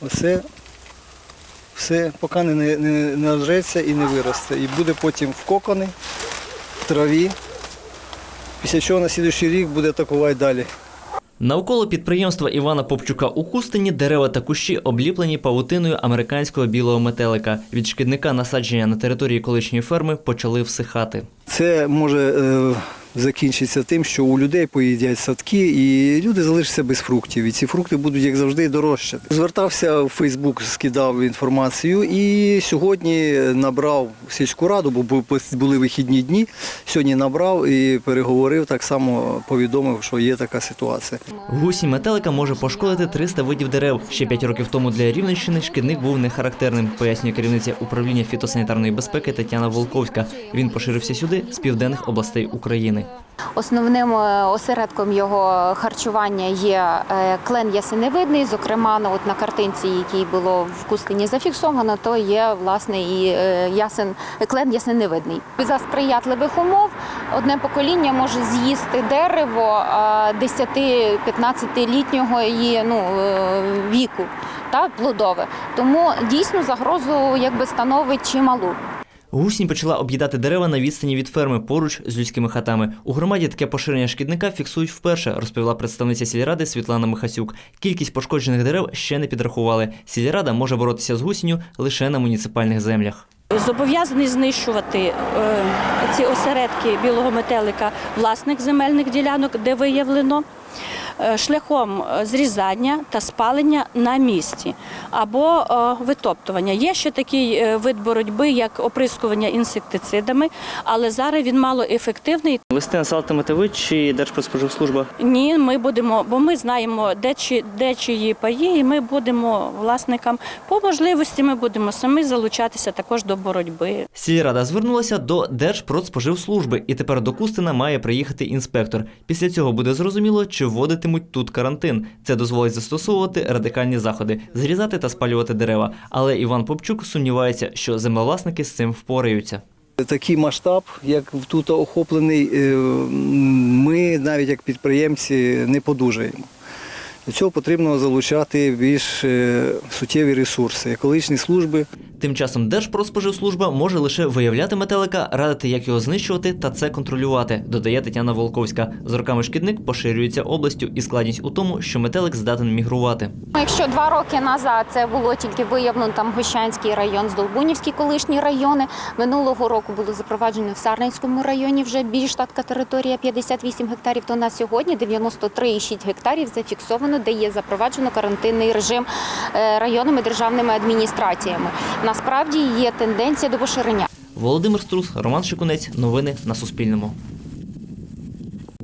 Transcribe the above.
Оце все, поки не, не, не нажреться і не виросте. І буде потім в кокони, в траві. Після чого на слідуючий рік буде атакувати далі. Навколо підприємства Івана Попчука у Кустині дерева та кущі обліплені павутиною американського білого метелика. Від шкідника насадження на території колишньої ферми почали всихати. Це може закінчитися тим, що у людей поїдять садки, і люди залишаться без фруктів. І ці фрукти будуть, як завжди, дорожчати. Звертався в Фейсбук, скидав інформацію і сьогодні набрав сільську раду, бо були вихідні дні. Сьогодні набрав і переговорив, так само повідомив, що є така ситуація. Гусінь метелика може пошкодити 300 видів дерев. Ще 5 років тому для Рівненщини шкідник був нехарактерним, пояснює керівниця управління фітосанітарної безпеки Тетяна Волковська. Він поширився сюди з південних областей України. Основним е, осередком його харчування є е, клен ясеневидний. Зокрема, на- от на картинці, якій було в Кустині зафіксовано, то є власне і е, ясен клен ясеневидний. За сприятливих умов одне покоління може з'їсти дерево 10-15-літнього її ну, віку, так, плодове. Тому дійсно загрозу якби становить чималу. Гусінь почала об'їдати дерева на відстані від ферми поруч з людськими хатами. У громаді таке поширення шкідника фіксують вперше, розповіла представниця сільради Світлана Михасюк. Кількість пошкоджених дерев ще не підрахували. Сільрада може боротися з гусінню лише на муніципальних землях. Зобов'язаний знищувати е, ці осередки білого метелика власних земельних ділянок, де виявлено, шляхом е, зрізання та спалення на місці або е, витоптування. Є ще такий е, вид боротьби, як оприскування інсектицидами, але зараз він малоефективний. Вести насалтимете ви чи Держпродспоживслужба? Ні, ми будемо, бо ми знаємо, де, чи, де чиї паї, і ми будемо власникам по можливості. Ми будемо самі залучатися також до боротьби. Сільрада звернулася до Держпродспоживслужби, і тепер до Кустина має приїхати інспектор. Після цього буде зрозуміло, чи вводитимуть тут карантин. Це дозволить застосовувати радикальні заходи, зрізати та спалювати дерева. Але Іван Попчук сумнівається, що землевласники з цим впораються. Такий масштаб, як тут охоплений, е, ми навіть як підприємці не подужаємо. Для цього потрібно залучати більш е, суттєві ресурси, екологічні служби. Тим часом Держпродспоживслужба може лише виявляти метелика, радити, як його знищувати та це контролювати, додає Тетяна Волковська. З роками шкідник поширюється областю і складність у тому, що метелик здатен мігрувати. Якщо два роки назад це було тільки виявлено там Гощанський район, Здолбунівський колишні райони. Минулого року було запроваджено в Сарненському районі вже більш штатка територія 58 гектарів. То на сьогодні 93,6 гектарів зафіксовано, де є запроваджено карантинний режим е, районними державними адміністраціями. Насправді є тенденція до поширення. Володимир Струс, Роман Шикунець. Новини на Суспільному.